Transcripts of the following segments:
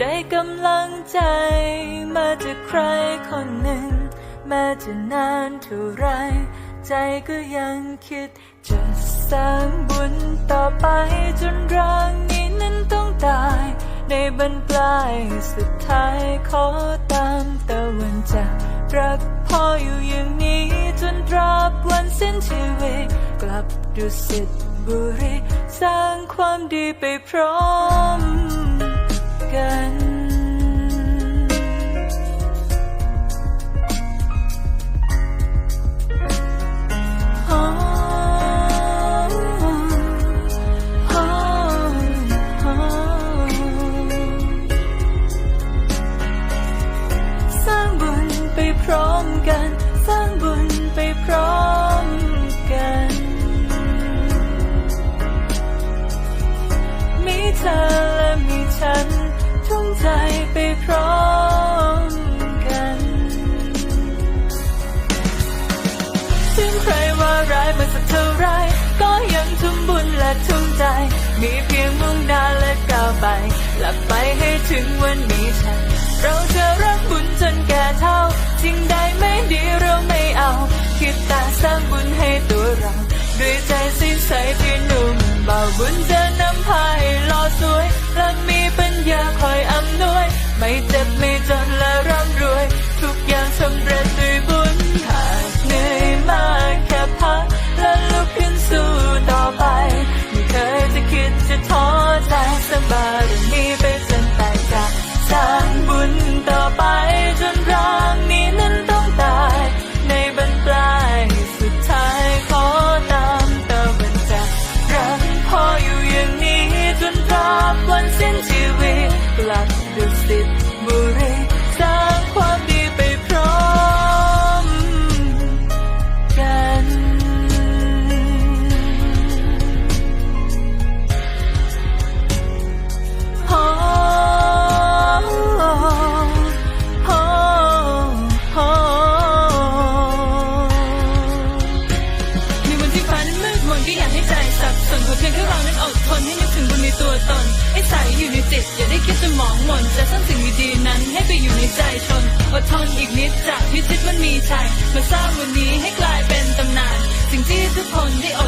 ได้กำลังใจมาจากใครคนหนึ่ง แม้จะนานเท่าไร ใจก็ยังคิด จะสร้างบุญต่อไปจนร่างนี้นั้นต้องตาย ในบรรปลายสุดท้ายขอตามตะวันจากรักพ่ออยู่อย่างนี้จนตราบวันสิ้นชีวิตกลับดุสิตบุรี สร้างความดีไปพร้อม กัน สร้างบุญไปพร้อมกัน สร้างบุญไปพร้อมกัน มีเธอและมีฉัน ทุ่งใจไปพร้อมกันถึงใครว่าร้ายมาสักเท่าไรก็ยังทุ่มบุญและทุ่มใจ มีเพียงมุ่งหน้าและก้าวไป หลับไปให้ถึงวันนี้ฉัน เราจะรักบุญจนแก่เท่าสิ่งใดไม่ดีเราไม่เอา คิดแต่สร้างบุญให้ตัวเรา ด้วยใจสิ้นใสที่นุ่มเบาบุญจะนำพาให้หล่อสวยและมีปัญญาคอย นั้นอดทนให้นึกถึงบุญในตัวตน ให้ใส่อยู่ในจิต อย่าได้คิดจะหมองหม่นจะสร้างสิ่งดีๆนั้นให้ไปอยู่ในใจชนอดทนอีกนิดจากพิชิตมันมีชัยมาสร้างวันนี้ให้กลายเป็นตำนาน สิ่งที่ทุกคนได้อด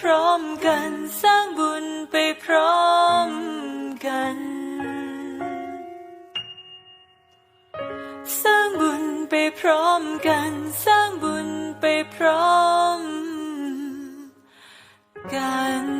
พร้อมกัน สร้างบุญไปพร้อมกัน สร้างบุญไปพร้อมกัน สร้างบุญไปพร้อมกัน